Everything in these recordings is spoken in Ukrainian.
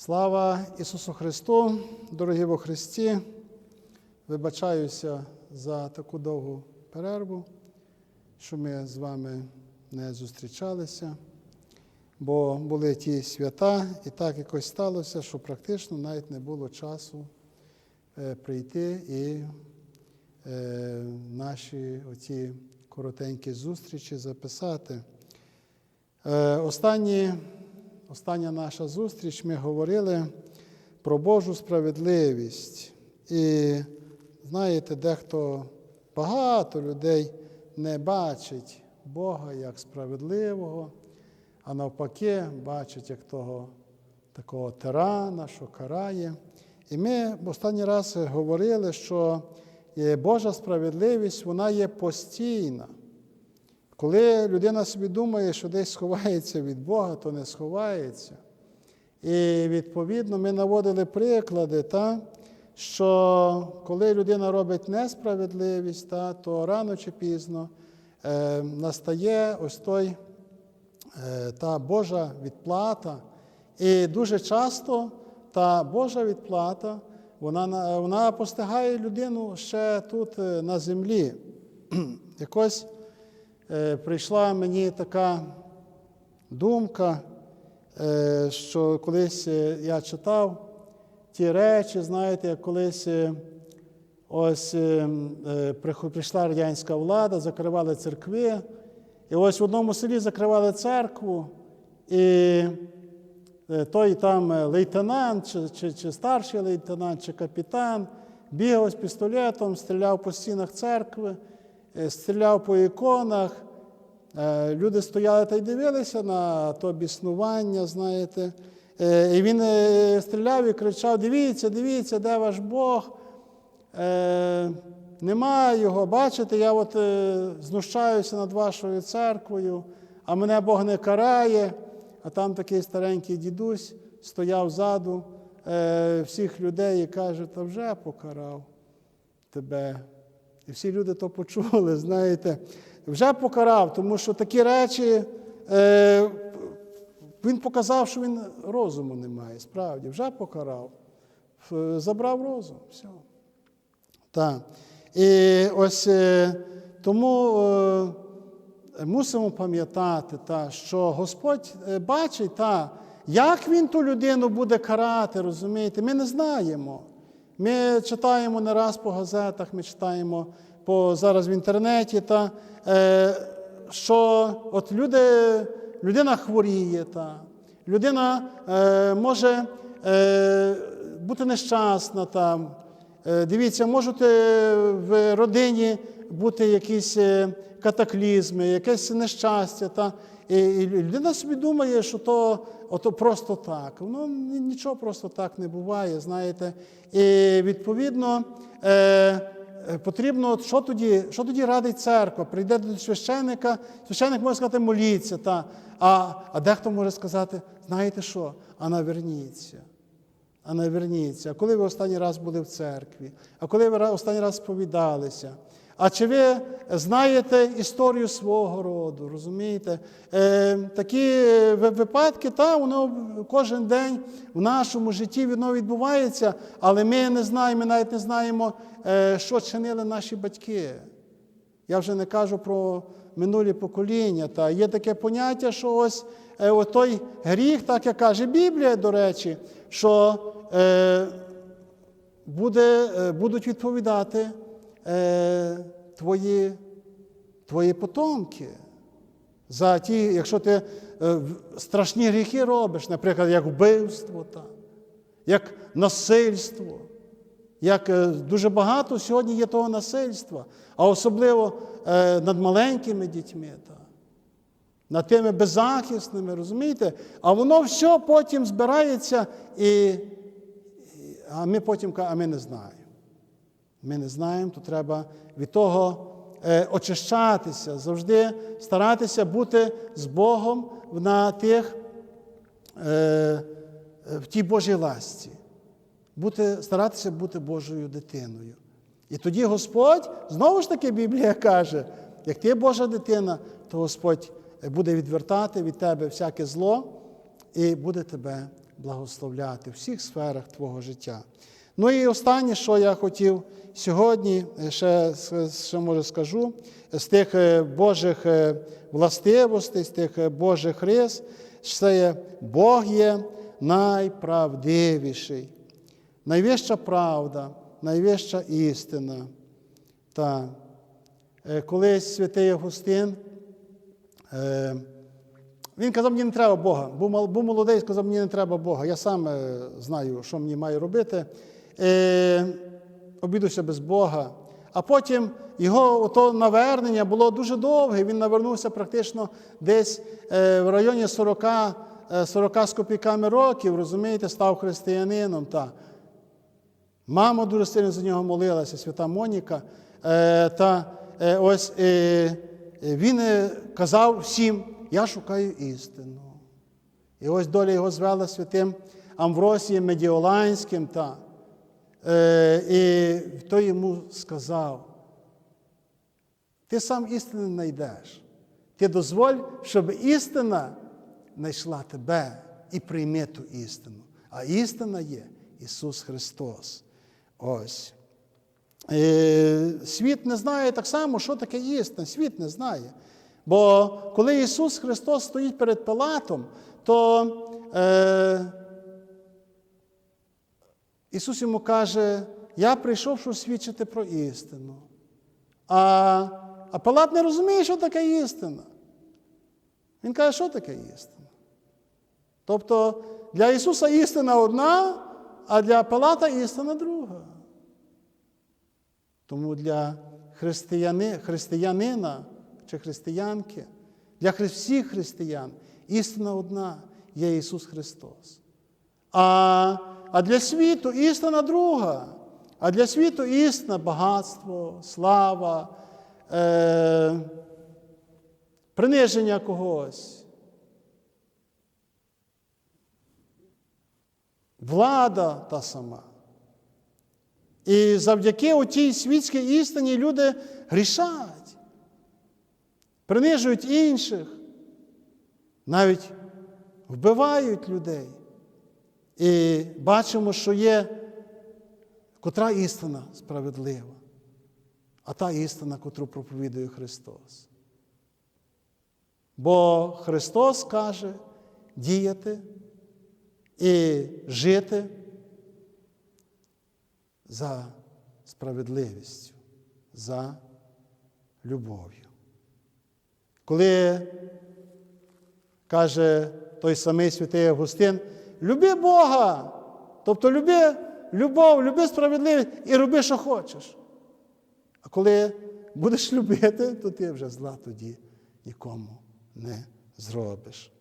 Слава Ісусу Христу, дорогі во Христі, вибачаюся за таку довгу перерву, що ми з вами не зустрічалися, бо були ті свята, і так якось сталося, що практично навіть не було часу е, прийти і е, наші оці коротенькі зустрічі записати. Е, Останні Остання наша зустріч ми говорили про Божу справедливість. І знаєте, дехто багато людей не бачить Бога як справедливого, а навпаки, бачить як того такого тирана, що карає. І ми останній раз говорили, що Божа справедливість вона є постійна. Коли людина собі думає, що десь сховається від Бога, то не сховається. І відповідно ми наводили приклади, та, що коли людина робить несправедливість, та, то рано чи пізно е, настає ось той е, та Божа відплата. І дуже часто та Божа відплата вона, вона постигає людину ще тут е, на землі. Якось прийшла мені така думка, е, що колись е, я читав ті речі, знаєте, як колись е, ось е, е, прийшла радянська влада, закривали церкви. І ось в одному селі закривали церкву, і е, той там е, лейтенант, чи, чи, чи старший лейтенант, чи капітан бігав з пістолетом, стріляв по стінах церкви, е, стріляв по іконах. Е, Люди стояли та й дивилися на то біснування, знаєте. Е, І він е, стріляв і кричав: Дивіться, дивіться, де ваш Бог. Е, Нема його, бачите, я от е, знущаюся над вашою церквою, а мене Бог не карає. А там такий старенький дідусь стояв ззаду е, всіх людей і каже, та вже покарав тебе. І всі люди то почули, знаєте, вже покарав, тому що такі речі, е, він показав, що він розуму не має, справді, вже покарав, забрав розум. Все. Так. І ось е, тому е, мусимо пам'ятати, та, що Господь е, бачить, та, як Він ту людину буде карати, розумієте? Ми не знаємо. Ми читаємо не раз по газетах, ми читаємо по, зараз в інтернеті, та, е, що от люди, людина хворіє, та, людина е, може е, бути нещасна там. Е, Дивіться, можуть е, в родині бути якісь е, катаклізми, якесь нещастя. Та? І людина собі думає, що то ото просто так. Ні- нічого просто так не буває, знаєте. І відповідно е, е, потрібно, що тоді, що тоді радить церква? Прийде до священника, священник може сказати, моліться. Та? А, а дехто може сказати, знаєте що, а наверніться. А наверніться, а коли ви останній раз були в церкві, а коли ви останній раз сповідалися? А чи ви знаєте історію свого роду, розумієте? Е, такі випадки, та, воно кожен день в нашому житті воно відбувається, але ми не знаємо, ми навіть не знаємо, е, що чинили наші батьки. Я вже не кажу про минулі покоління. Та є таке поняття, що ось е, той гріх, так як каже Біблія, до речі, що е, буде, е, будуть відповідати е, твої, твої потомки. За ті, якщо ти е, страшні гріхи робиш, наприклад, як вбивство, як насильство, як е, дуже багато сьогодні є того насильства, а особливо над маленькими дітьми, над тими беззахисними, розумієте? А воно все потім збирається, і- а ми потім кажемо, а ми не знаємо. Ми не знаємо, то треба від того е, очищатися, завжди старатися бути з Богом на тих, е, е, в тій Божій ласті бути, старатися бути Божою дитиною. І тоді Господь, знову ж таки, Біблія каже, як ти Божа дитина, то Господь буде відвертати від тебе всяке зло і буде тебе благословляти в всіх сферах Твого життя. Ну і останнє, що я хотів сьогодні, е, ще, ще може скажу, з тих е, Божих е, властивостей, з тих Божих рис, це є Бог є найправдивіший, найвища правда, найвища істина. Та колись святий Августин, він казав, мені не треба Бога. Був, молодий, сказав, мені не треба Бога. Я сам знаю, що мені маю робити. Е, обідуся без Бога. А потім його ото навернення було дуже довге. Він навернувся практично десь е, в районі 40, е, 40 з копійками років, розумієте, став християнином. Та. Мама дуже сильно за нього молилася, свята Моніка. Е, та е, ось е, е, він е, казав всім: я шукаю істину. І ось доля його звела святим Амвросієм Медіоланським. Та, е, і той йому сказав: ти сам істини не знайдеш. Ти дозволь, щоб істина знайшла тебе і прийми ту істину. А істина є Ісус Христос. Ось. Е, Світ не знає так само, що таке істина. Світ не знає. Бо коли Ісус Христос стоїть перед Пилатом, то е, Ісус йому каже, я прийшов, щоб свідчити про істину. А, а Пилат не розуміє, що таке істина. Він каже, що таке істина? Тобто для Ісуса істина одна, а для Пилата істина друга. Тому для християни, християнина чи християнки, для всіх християн істина одна є Ісус Христос. А, а для світу істина друга. А для світу істина багатство, слава, е, приниження когось. Влада та сама. І завдяки отій світській істині люди грішать, принижують інших, навіть вбивають людей. І бачимо, що є котра істина справедлива, а та істина, котру проповідує Христос. Бо Христос каже діяти і жити за справедливістю, за любов'ю. Коли каже той самий святий Августин, люби Бога, тобто люби любов, люби справедливість і роби, що хочеш. А коли будеш любити, то ти вже зла тоді нікому не зробиш.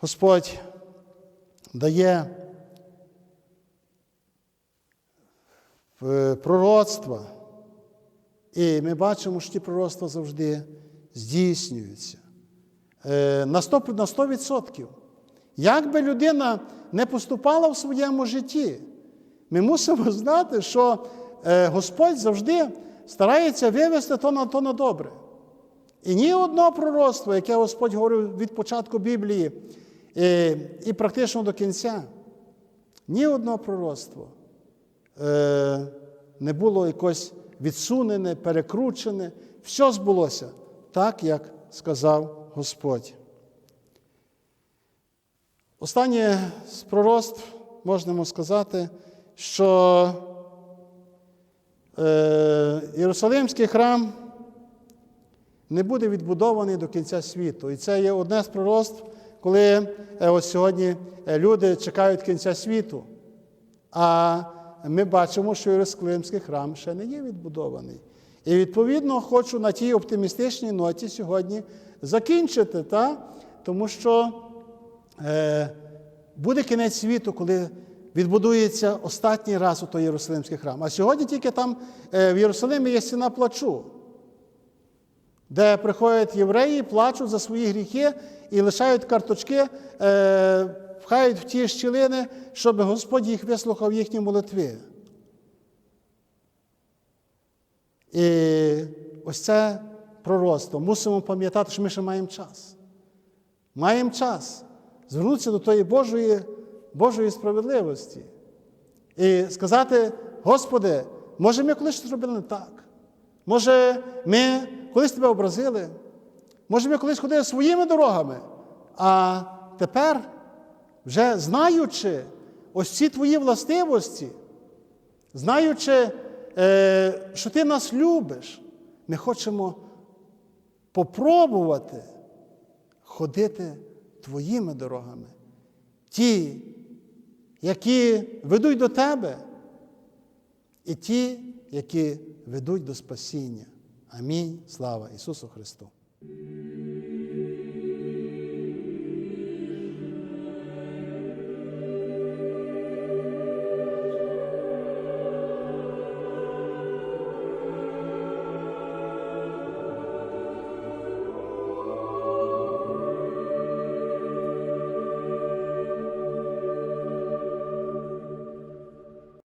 Господь дає е, пророцтва, і ми бачимо, що ті пророцтва завжди здійснюються Е, на 100%. На 100%. Як би людина не поступала в своєму житті, ми мусимо знати, що е, Господь завжди старається вивести то на то на добре. І ні одного пророцтва, яке Господь говорив від початку Біблії і, і практично до кінця, ні одного пророцтва е, не було якось відсунене, перекручене. Все збулося так, як сказав Господь. Останнє з пророцтв можемо сказати, що е, Єрусалимський храм не буде відбудований до кінця світу. І це є одне з пророцтв, коли е, ось сьогодні е, люди чекають кінця світу. А ми бачимо, що Єрусалимський храм ще не є відбудований. І відповідно хочу на тій оптимістичній ноті сьогодні закінчити, та? тому що буде кінець світу, коли відбудується останній раз у той Єрусалимський храм. А сьогодні тільки там е, в Єрусалимі є стіна плачу, де приходять євреї, плачуть за свої гріхи і лишають карточки, е, пхають в ті щілини, щоб Господь їх вислухав їхні молитви. І ось це пророцтво. Мусимо пам'ятати, що ми ще маємо час. Маємо час. Звернутися до тої Божої, Божої справедливості і сказати: Господи, може, ми колись зробили не так? Може, ми колись тебе образили? Може, ми колись ходили своїми дорогами, а тепер, вже знаючи ось ці твої властивості, знаючи, е, що ти нас любиш, ми хочемо попробувати ходити твоїми дорогами. Ті, які ведуть до тебе, і ті, які ведуть до спасіння. Амінь. Слава Ісусу Христу!